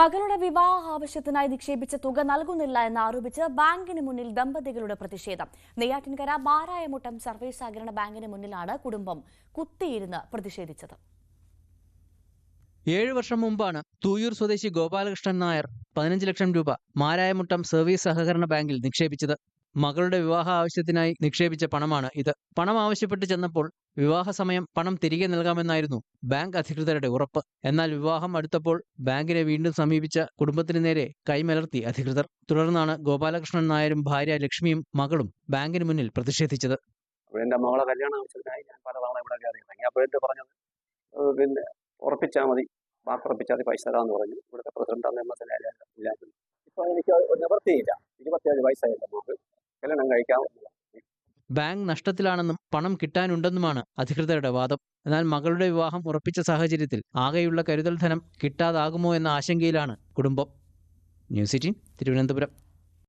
മകളുടെ വിവാഹ ആവശ്യത്തിനായി നിക്ഷേപിച്ച തുക നൽകുന്നില്ല എന്ന് ആരോപിച്ച് ബാങ്കിന് മുന്നിൽ ദമ്പതികളുടെ പ്രതിഷേധം. നെയ്യാറ്റിൻകര മാരായമുട്ടം സർവീസ് സഹകരണ ബാങ്കിന് മുന്നിലാണ് കുടുംബം കുത്തിയിരുന്ന് പ്രതിഷേധിച്ചത്. ഏഴ് വർഷം മുമ്പാണ് തൂയൂർ സ്വദേശി ഗോപാലകൃഷ്ണൻ നായർ പതിനഞ്ച് ലക്ഷം രൂപ മാരായമുട്ടം സർവീസ് സഹകരണ ബാങ്കിൽ നിക്ഷേപിച്ചത്. മകളുടെ വിവാഹ ആവശ്യത്തിനായി നിക്ഷേപിച്ച പണമാണ് ഇത്. പണം ആവശ്യപ്പെട്ട് ചെന്നപ്പോൾ വിവാഹ സമയം പണം തിരികെ നൽകാമെന്നായിരുന്നു ബാങ്ക് അധികൃതരുടെ ഉറപ്പ്. എന്നാൽ വിവാഹം അടുത്തപ്പോൾ ബാങ്കിനെ വീണ്ടും സമീപിച്ച കുടുംബത്തിന് നേരെ കൈമലർത്തി അധികൃതർ. തുടർന്നാണ് ഗോപാലകൃഷ്ണൻ നായരും ഭാര്യ ലക്ഷ്മിയും മകളും ബാങ്കിന് മുന്നിൽ പ്രതിഷേധിച്ചത്. എന്റെ മകളെ കല്യാണ ആവശ്യത്തിനായി ഞാൻ പലതവണ ഇവിടെ കയറി എന്ത് പറഞ്ഞത് പിന്നെ ഉറപ്പിച്ചാൽ മതി. വാക്കുറപ്പിച്ചാൽ മതി പൈസ തരാമെന്ന് പറഞ്ഞു. ഇവിടുത്തെ പ്രസിഡന്റ് അന്ന് എം എസ് ഇല്ലായിരുന്നു ഇപ്പോൾ എനിക്ക് നിവൃത്തിയില്ല ഇരുപത്തിയേഴ് എന്റെ നമുക്ക് കല്യാണം കഴിക്കാവുന്നതാണ് ബാങ്ക് നഷ്ടത്തിലാണെന്നും പണം കിട്ടാനുണ്ടെന്നുമാണ് അധികൃതരുടെ വാദം. എന്നാൽ മകളുടെ വിവാഹം ഉറപ്പിച്ച സാഹചര്യത്തിൽ ആകെയുള്ള കരുതൽ ധനം കിട്ടാതാകുമോ എന്ന ആശങ്കയിലാണ് കുടുംബം. ന്യൂസിറ്റി തിരുവനന്തപുരം.